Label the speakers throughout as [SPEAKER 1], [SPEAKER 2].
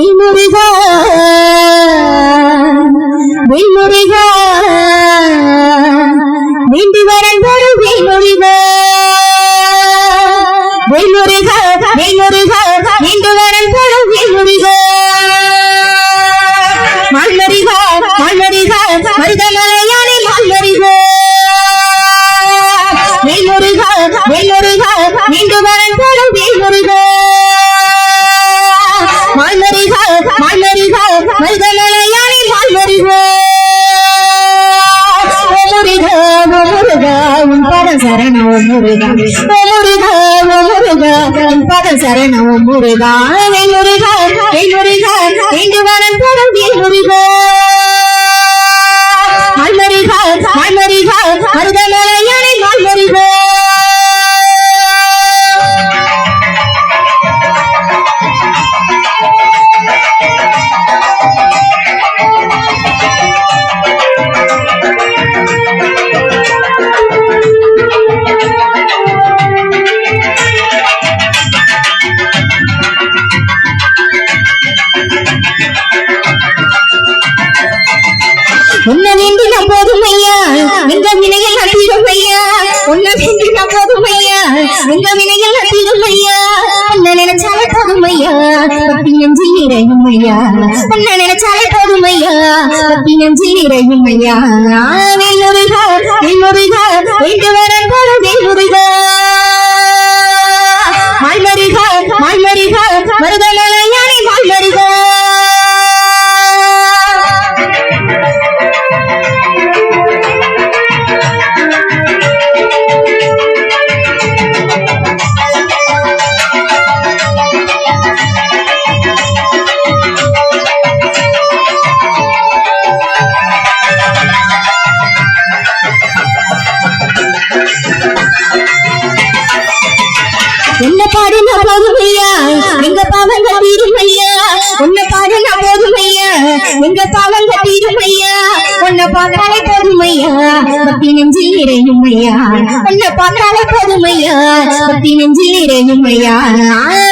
[SPEAKER 1] Memories of Muruga Muruga. உன் பதம் சரணோ முருகா. முருகா முருகா மருதமலையா உன்ன வேண்டின போதும் ஐயா எங்க வினையில் அத்தீரும் ஐயா உன்ன வேண்டின போதும் ஐயா எங்க வினையில் அத்தீரும் ஐயா உன்ன நினைச்சாலே போதும் ஐயா பத்தி நெஞ்சில் நிறையும் ஐயா உன்ன நினைச்சாலே போதும் ஐயா பத்தி நெஞ்சில் நிறையும் ஐயா வேல் முருகா. எங்க பாவங்கள் தீரும் ஐயா உன்னை பார்த்தாலே போதும் ஐயா பத்தி நெஞ்சில் நிறையும் ஐயா உன்னை பார்த்தாலே போதும் ஐயா பத்தி நெஞ்சில் நிறையும் ஐயா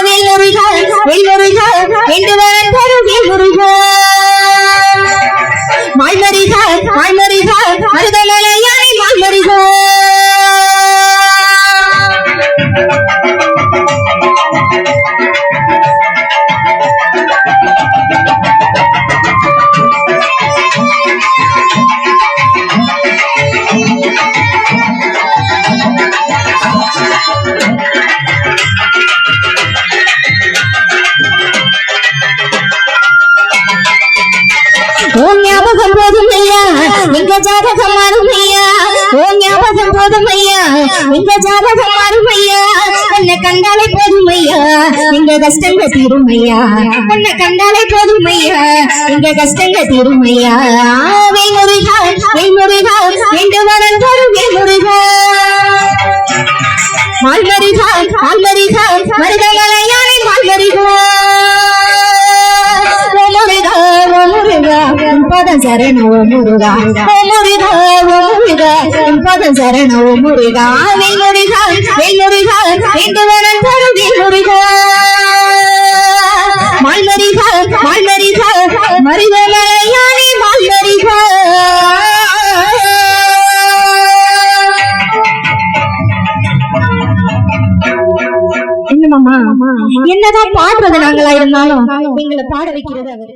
[SPEAKER 1] வெள்ளொருகா வெள்ளொருகா வேல் முருகா என்று வரன் தரும் வேல் ஜாதகம் அருமையா ஐயா ஞாபகம் போதும் ஐயா எங்க ஜாதகம் அருமையா ஐயா உன்னை கண்டாலே போதும் ஐயா எங்க கஷ்டங்க தீருமையா? ஐயா உன்னை கண்டாலே போதும் ஐயா எங்க கஷ்டங்க தீருமையா வெண்முருகா வெண்முருகா வேல் என்று வரன் தரும் வெண்முருகா முருகா. உன் பதம் முருகா. முருகா முருகா முருகா முருகா முருகா வரன் முருகா என்னமாமா? என்னதான் பாடுறது நாங்களா இருந்தாலும் எங்களை பாட வைக்கிறது அவரு.